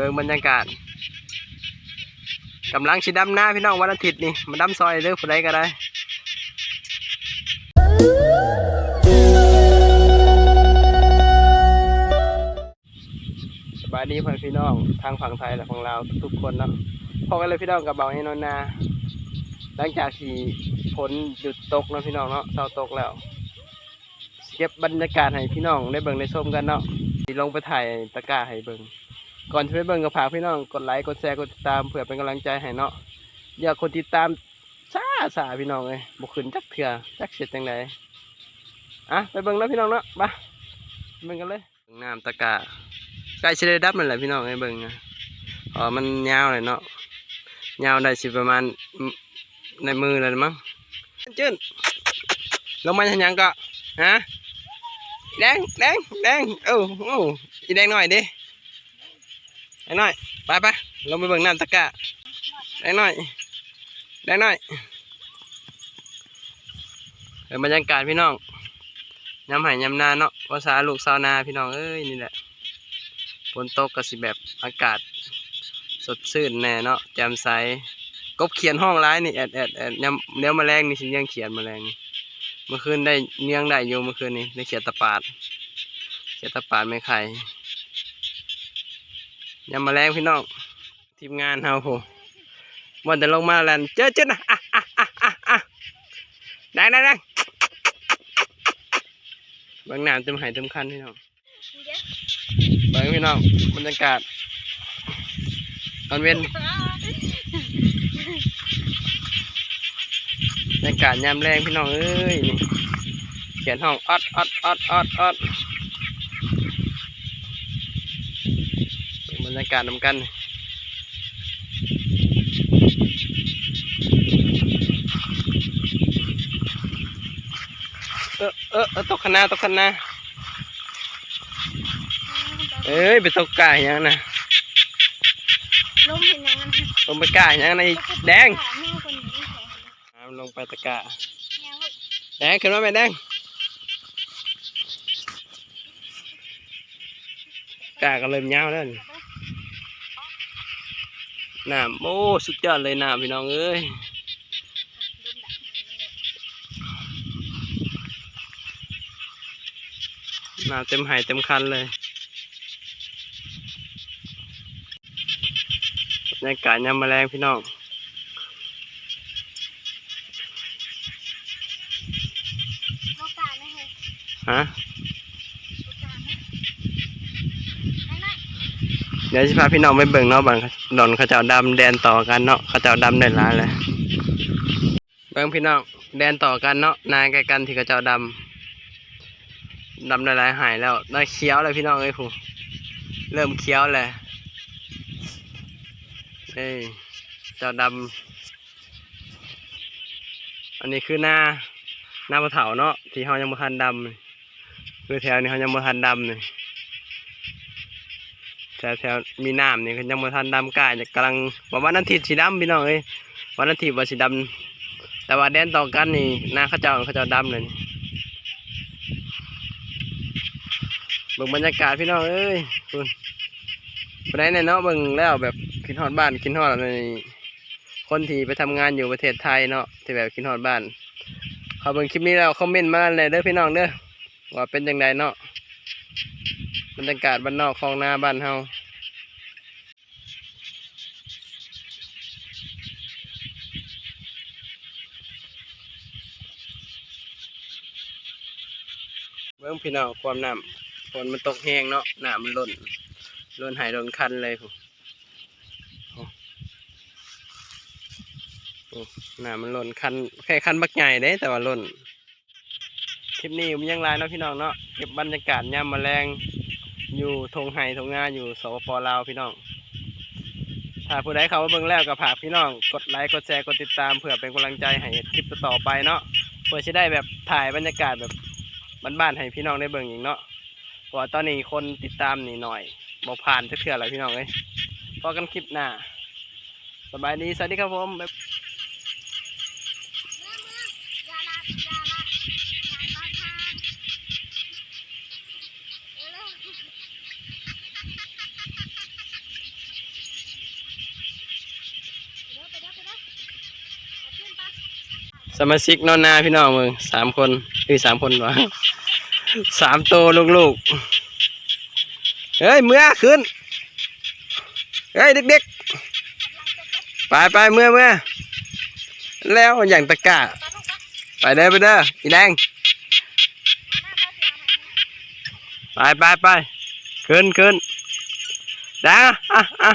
เบิ่งบรรยากาศกำลังชิดดำหน้าพี่น้องวันอาทิตย์นี่มาดำซอยเด้อผู้ใดก็ได้สบายดีพ่อพี่น้องทางฝั่งไทยและของเราวทุกๆคนเนาะพอกันเลยพี่น้องกับเบาให้นอนนา หลังจากที่ฝนหยุดตกเนาะพี่น้องเนาะเศร้าตกแล้วเก็บบรรยากาศให้พี่น้องได้เบิ่งได้ชมกันเนาะลงไปถ่ายตะกร้าให้เบิ่ง ก่อนจะไปเบิ่งก็ฝากพี่น้องกดไลค์กดแชร์กดติดตามเพื่อเป็นกำลังใจให้เนาะอยากคนติดตามซาสาพี่น้องเลยบุกขึ้นจักเถื่อจักเสร็จจังไดอะไปเบิ่งเนาะพี่น้องเนาะไปเบิ่งกันเลยน้ำตะก้าใกล้จะได้ดับมันแหละพี่น้องให้เบิ่งนะอ๋อมันยาวเลยเนาะยาวได้สิประมาณในมือเลยมั้งจื้นลงมาทางยังก็ฮะแดงแดงแดงเอ้โอ้อีแดงหน่อยดิ แดงหน่อยไปไปลงไปเบิ่งน้ำตะกร้าแดงหน่อยแดงหน่อยเป็นบรรยากาศพี่น้องยำไห่ยำนาเนาะภาษาลูกสาวนาพี่น้องเอ้ยนี่แหละฝนตกก็สิแบบอากาศ สดชื่นแน่เนาะแจ่มใสกบเขียนห้องร้ายนี่แอดแอดแอดเนี้ยแมลงนี่สิยังเขียนแมลงนี่เมื่อคืนได้เนียงได้อยู่เมื่อคืนนี้ได้เขียนตะปาดเขียนตะปาดไม่ไข่ ยำแมลงพี่น้องทีมงานเฮาโหวันแต่ลงมาแล้วเจอเจอนะอะอะอะอะอะได้ได้ได้บางน้ำเต็มหายเต็มคันพี่น้องเบางพี่น้องบรรยากาศตอนเว้นบรรยากาศยามแรงพี่น้องเอ้ยนี่เขียนห้องออดออดออดออดออด รรยากาศนำกันเออเออเออตกขนาตกขนาเอ้ยไปตกกาอย่างนั้นนะลมเห็นยังไงลงไปกาอย่างนั้นนะไอ้แดงแม่คนนี้แข็งน้ำลงไปตะกะยังลูกแดงขึ้นมาไหมแดงกาก็เริ่มยาวแล้ว นี่น้ำโอ้สุดยอดเลยน้ำพี่น้องเอ้ยน้ำเต็มไหายเต็มคันเลยบรรยากาศยามแมลงพี่น้องโอกาสไม่ให้ฮะ โอกาสไม่ไม่ไม่ เดี๋ยวสิพาพี่น้องไปเบิ่งเนาะบันดอนเขาเจ้าดำแดนต่อกันเนาะเขาเจ้าดำได้หลายเลยเบิ่งพี่น้องแดนต่อกันเนาะนายใกลกันที่เขาเจ้าดำดำได้หลายหายแล้วได้เขียวเลยพี่น้องเอ้ยผู้เริ่มเขียวเลยเอ้ยเจ้าดำอันนี้คือหน้าหน้าปะเถาเนาะที่เขายังบ่ทันดำคือแถวนี้เขายังบ่ทันดำนี่ แถวแถวมีน้ำนี่ก็ยังบ่ทันดำกล้าจะกำลังบอกว่าวันทิตสีดำพี่น้องเอ้ยวันอาทิตย์ว่าสีดำแต่ว่าแดนต่อกันนี่หน้าเขาเจ้าเขาเจ้าดำเลยเบิ่งบรรยากาศพี่น้องเอ้ยคุณไปได้ในเนาะเบิ่งแล้วแบบคิดฮอดบ้านคิดฮอดในคนที่ไปทำงานอยู่ประเทศไทยเนาะที่แบบคิดฮอดบ้านเขาเบิ่งคลิปนี้แล้วคอมเมนต์มาเลยเด้อพี่น้องเด้อว่าเป็นยังไงเนาะ บรรยากาศบ้านนอกคลองนาบ้านเฮาเบิ่งพี่น้องความน้ำฝนมันตกแห้งเนาะน้ำมันล้นล้นหายล้นคันเลยผมน้ำมันล้นคันแค่คันบักใหญ่เด้แต่ว่าล้น คลิปนี้ผมยังไลน์เนาะพี่น้องเนาะเก็บบรรยากาศยามแมลงอยู่ทงไห้ทงงาอยู่สปปลาวพี่น้อง ถ้าผู้ใดเขามาเบิ่งแล้วก็ฝากพี่น้อง กดไลค์กดแชร์กดติดตามเพื่อเป็นกำลังใจให้คลิปต่อไปเนาะเพื่อจะได้แบบถ่ายบรรยากาศแบบบ้านๆให้พี่น้องได้เบิ่งอีกเนาะเพราะว่าตอนนี้คนติดตามนี่หน่อยบ่ผ่านจะเถื่ออะไรพี่น้องเอ้ยพอกันคลิปหน้าสบายดีสวัสดีครับผมบ๊าย ยาละยาละงานบ้านทางเออเลย สมาชิกนอนนาพี่น้องมึงสามคนคือสามคนวะสามโตลูกๆเฮ้ยเมื่อขึ้นเฮ้ยเด็กๆไปไปเมื่อเมื่อแล้วอย่างตะกร้าไปเด้อไปเด้ออีแดงไปไปไปขึ้นขึ้นดังอะอะ